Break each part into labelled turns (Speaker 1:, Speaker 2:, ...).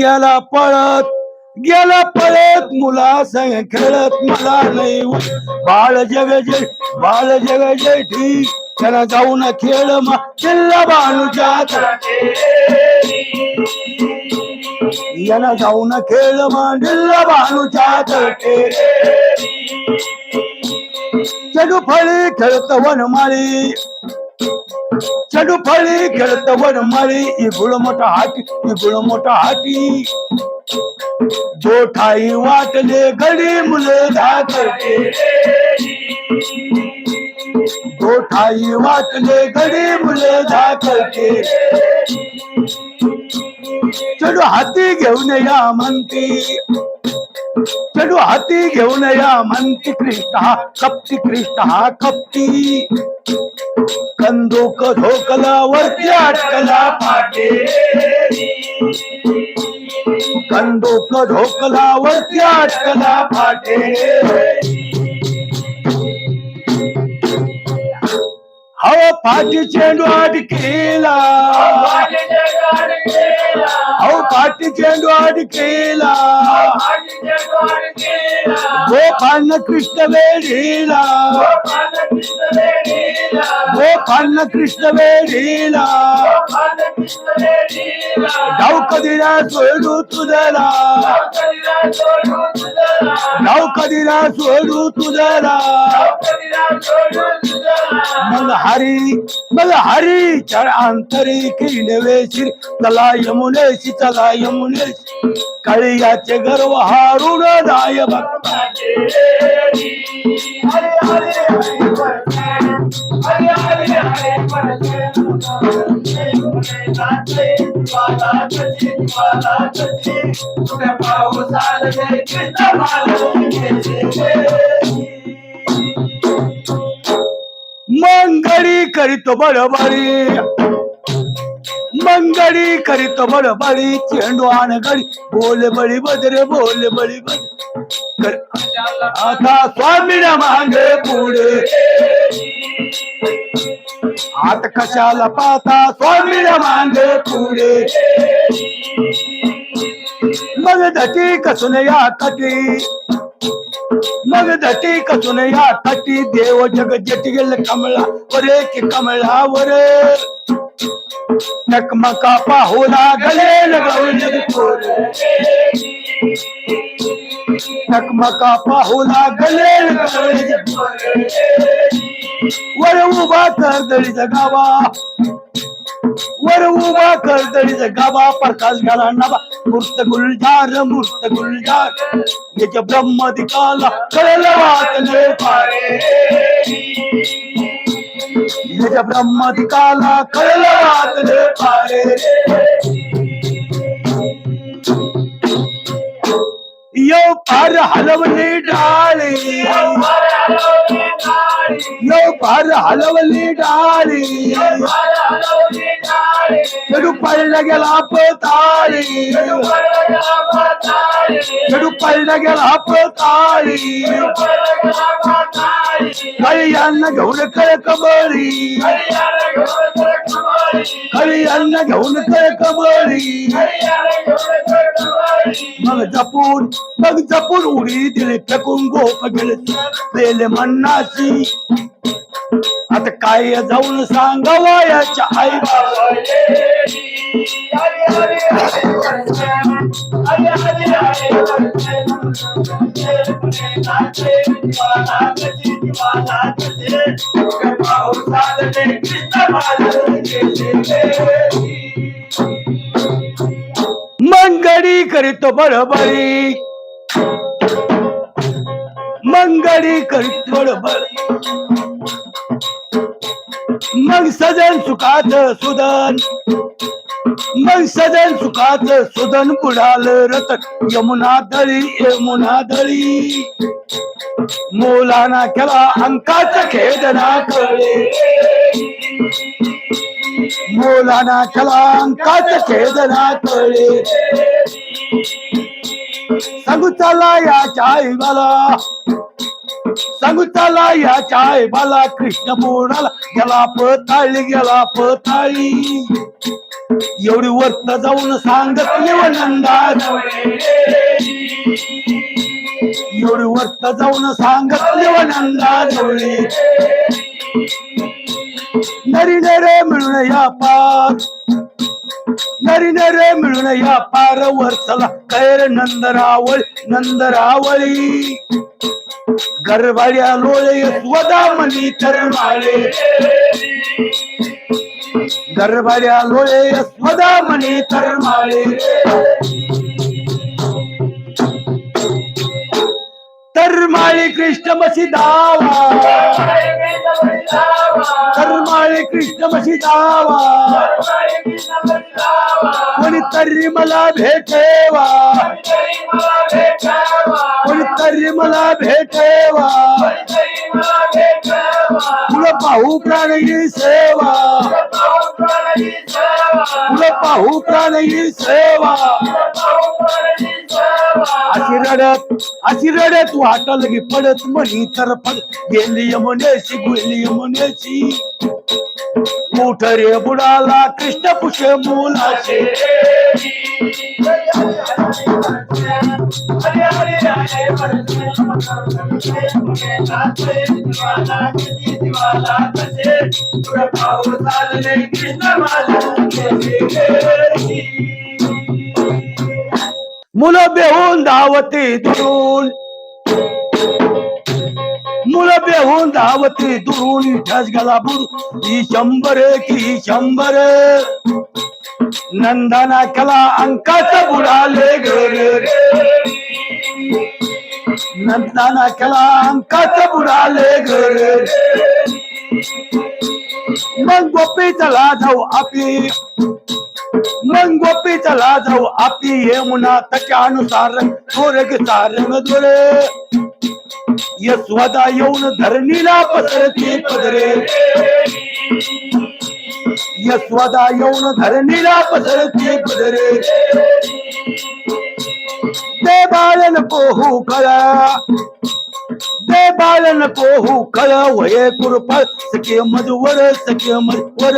Speaker 1: गेला पळत गेला पळत मुला संग खेळत मला नाही बाळ जग जे बाळ जग जय ठीक. त्याला जाऊन खेळ मा किल्ला बाणूच्या याला जाऊन खेळ मांडिल्ला बाणूच्या तटे चडू फळी खेळत वनमाळी. चडू फळी खेळत वनमाळी इगुळ मोठा हाटी इगुळ मोठा हाटी जोठाई वाटले गडी मुले धाकटे. जोठाई वाटले गडी मुले धाकटे. चढू हाती घेऊन या म्हणती. चढू हाती घेऊन या म्हणती कृष्ण हा कपटी कृष्ण हा कपटी कंदूक धोकला वरती अटकला पाटे कंदूक धोकला वरती अटकला पाटे हव फाटी चेंडू अडकेला हव फाटी चेंडू अडकेला गोपाल कृष्ण वेळीला गोपाल कृष्ण वेळीला डाव कधीला सोडू तुझला डाव कधीला सोडू तुझला मग हरी मग हरी चढ अंतरी की नवेशी चला यमुनेशी चला यमुनेशी काळियाचे गर्व हारून दाय भक्ता मंगळी करीतो बडबडी मंगळी करीतो बडबडी चेंडू आण गडी बोल बळी बदरे बोल बळी बद. आता स्वामी मागे पुढे. आत कशाला पाहता? स्वामी मागे पुढे. मग धटी कसून या थटी. मग धटी कसून या थटी. देव जग जटी गेल कमळा वरे की कमळा वरे. टकमका पाहुला गले टकमका पाहुला गले वर उभा कर दळी जगावा वर उभा कर दळीचा गावा प्रकाश घाला नावा मूर्त गुलजार मूर्त गुलजार. याच्या ब्रह्मदिकाला कळलं वाचले पारे याच्या ब्रह्मदिकाला कळलं वाचले पारे पार हलवली डाळी यो पार हलवली डाळी चढू पडला गेला पताळी चढू पडला गेला पताळी काही अन्न घेऊन कळ कबळी काही अन्न घेऊन उडी दिले फेकून गोप गेले पेले मन्नाची. आता काय जाऊन सांगावा याच्या आई मंगडी करीतो बडबडी मंगळी करीत बडबड मग सजन सुखात सुदन. मग सजन सुखात सुदन बुडाल रतक यमुना दळी यमुना दळी मोलाना केला अंकाच खेदना कळे. मोलाना केला अंकाच खेदना कळे. सांगू चला या चाई मला सांगू चला याच्या आईबाला कृष्ण मोडाला गेला पताळी गेला पताळी एवढी वर्त जाऊन सांगत व नंदा एवढी वर्त जाऊन सांगत व नंदा जवळी. नरी नरे मिळून या पार. नरी नरे मिळून या पार वरचला कैर नंदरावळ नंदरावळी. गरबाड्या लोळे स्वदा मनी तरमाळे गरबाड्या लोळे स्वदा मनी तरमाळे तरमाळे कृष्ण बसी दावा तरमाळे कृष्ण बसी दावा कोणीतरी मला भेटेवा. कोणीतरी मला भेटेवा. तुला पाहू प्राणी सेवा. तुला पाहू प्राणी सेवा. अशी रडत अशी रडत वाटल की पडत म्हणी तर पड गेली यमुनेशी गुली यमुनेशी मोठ रे बुडाला कृष्ण पुष मुलाशी मुलं बेहून धावते दुरून. मुलं बेहून धावते दुरून. ठस गला बुड ही शंभर की शंभर नंदना कला अंकाच बुडाले घर नंदाना केला अंकाच बुडाले घर मग गोपी चला जाऊ आपली मग गोपी चला जाऊ आपली यमुना तक्यानुसार थोरग सारंग दोरे यशवदा येऊन धरणीला पसरती पदरे। यशवदा येऊन धरणीला पसरती पदरे। दे बाळन पोहू कळा दे बाळन पोहू कळ वये कुरपळ सखे मधुवर सखे मधुवर।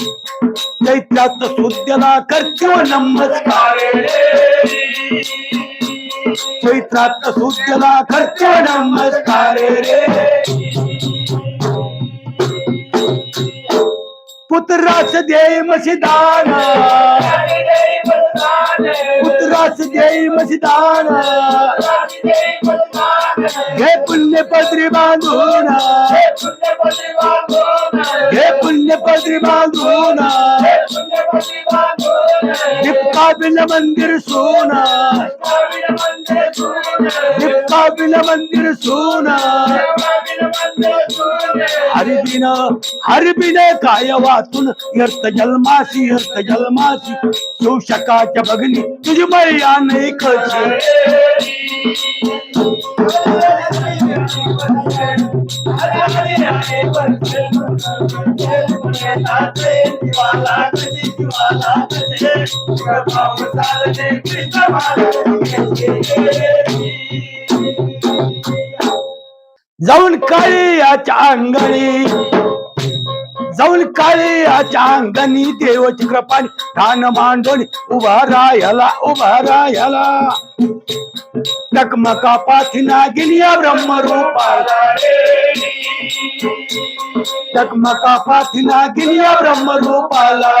Speaker 1: चैत्यात सुद्याला करतो नमस्कार. चैत्रात सुद्याला करतो नमस्कार. पुत्रास देई मशिदाना. पुत्रास देई मशिदाना. घे पुण्य पदरी बांधूना. घे पुण्य पदरी बांधूना. बिल मंदिर सोना दीपका बिल मंदिर सोना हरिबिन हरिबिन काय वाचून यर्थ जन्मासी यर्थ जन्मासी शिवशकाच्या भगनी तुझी मैया नाही जाऊन काळी याच्या अंगणी जाऊन काळी याच्या अंगणी देवची कृपाने कान मांडून उभा राह्याला उभा राह्याला. टकमका पाठीना गिनिया ब्रह्मरूपाला टकमका पाठीना गिनिया ब्रह्मरूपाला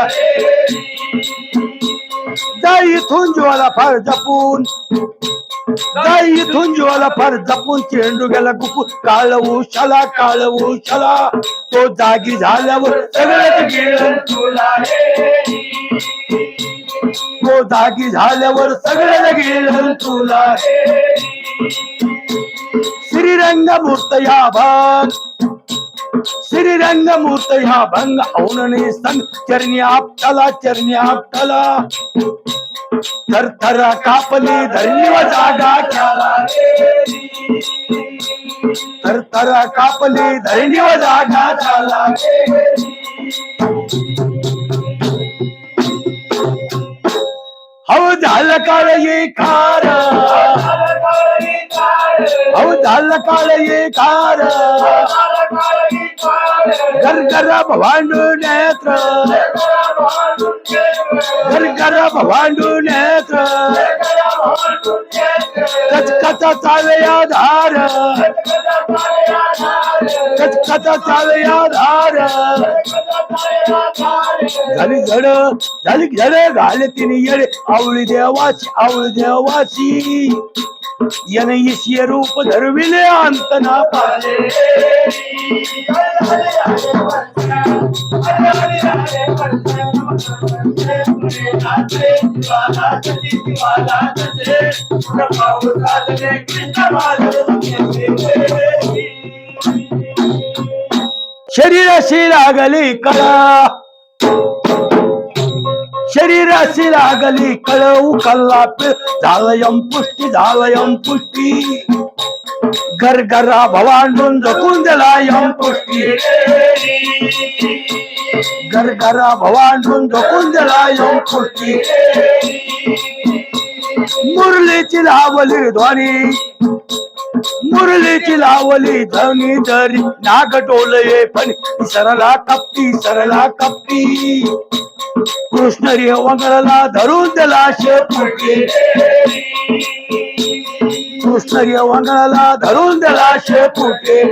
Speaker 1: जाई इथून जीवाला फार जपून. जाई इथून जीवाला फार जपून चेंडू गेला गुपू काळ उशाला काळ उशाला. तो जागी झाल्यावर सगळं गेलं तुला तो जागी झाल्यावर सगळं गेलं तुला श्रीरंग मूर्त या भाग. श्रीरंग मूर्त ह्या भंग औनने संग चरणी आपटाला चरणी आपटाला थर कापली धरणी व जागा केला कापले थर कापली धरणी व जागा झाला हौ झालं काळ ये खारा। अहो झालं काळ ये कार गरगर भवांडू नेत्र. गरगर भवांडू नेत्र. कचकचा चाले आधार कचकचा चाले आधार झाली झड झाली झड घाले तिने येडे. आवळी देवाची आवळी देवाची. ईशिय रूप धरविले अंत ना पाले शरीराशी लागली कळा शरीराशी लागली कळऊ कल्ला झालयम पुष्टी झालयम पुष्टी. गरगरा भवांडून झकून दिला यम पुष्टी. गरगरा भवांडून झकून दिला यम पुष्टी. मुरलीची लावली ध्वनी. मुरलीची लावली ध्वनी धरी नाग टोलये पण सरला कप्ती सरला कप्ती कृष्ण रे वंगळला धरून त्याला शेपुटी कृष्ण रे वंगळाला धरून त्याला शेपुटे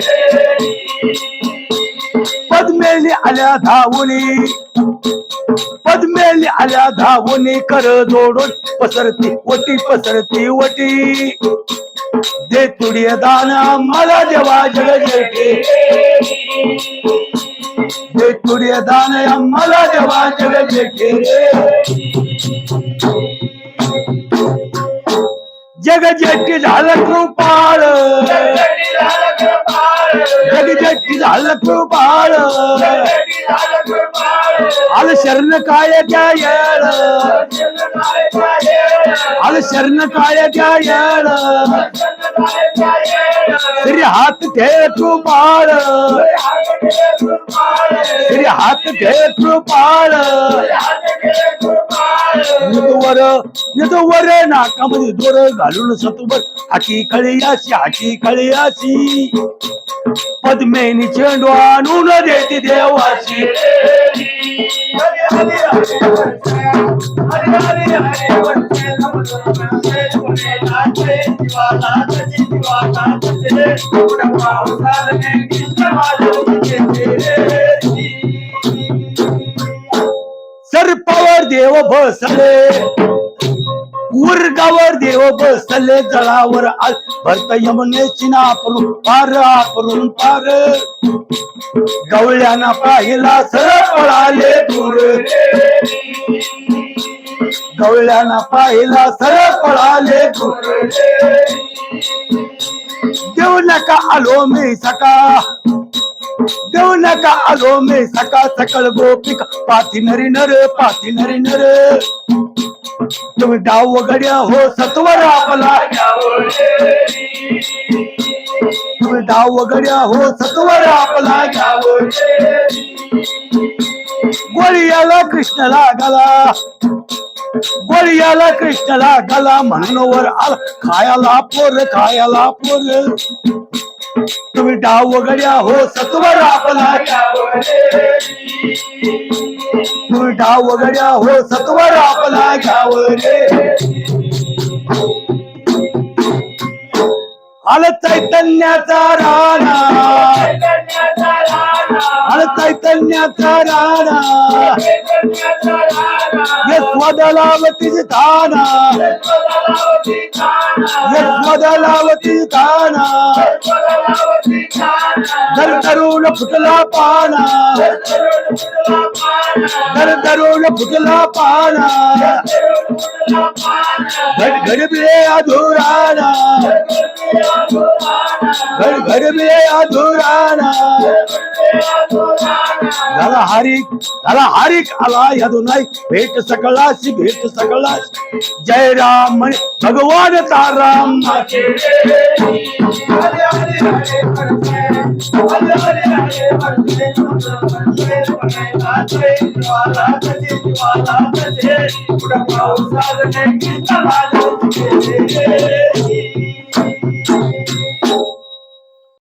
Speaker 1: पद्मेली आल्या धावुनी. पद्मेली आल्या धावुनी कर जोडून पसरती वटी पसरती वटी. दे तुडी दाना मला देवा जग जेठी दे तुडी दान मला देवा जग जेठी जग जेठी झालं कृपाळ. जग जेठी झालं कृपाळ. आल शरण काय त्या येळ. आल शरण काय त्या येळ. तरी हात ठेठू पाळ तरी हात ठेठू पाळ निदवर निदवर नाकामध्ये दोर घालून सतुबर हाती खळी अशी हाती खळी अशी पद्मेनी चेंडू आणून देती देवाची हरे सर्पावर देव बसले उर्गावर देव बसले जळावर आल. भरत यमुनेची नापरून पार आपरून पार. गवळ्याना पाहिला सर पळाले दूर. गवळ्याना पाहिला सर पळाले दूर. देऊ नका आलो मी सका. देऊ नका आलो मी सकाळ सकळ गोपिका. पाठी नरी नर पाथी नरी नर. तुम्ही डाव गड्या हो सत्वर आपला. तुम्ही डाव गड्या हो सत्वर आपला. गोळी याला कृष्ण लागला. गोळीयाला कृष्ण लागला म्हणून आला. खायाला पोर खायाला पोर. तुम्ही डाव गड्या हो सत्वर आपला. तुम्ही डाव गड्या हो सत्वर आपला. घ्याव आल चैतन्याचा राणा. आल चैतन्याचा राणा. यस्वदलावती ताना यस्वदलावती ताना दर तरुण फुटला पाना दर तरुण फुटला पाना घड घड बिळे अधुराना घड घड बिळे अधुराना झाला हारिक झाला हारिक आला यदुनाई भेट सकळाशी भेट सकळाशी जय राम भगवान ताराम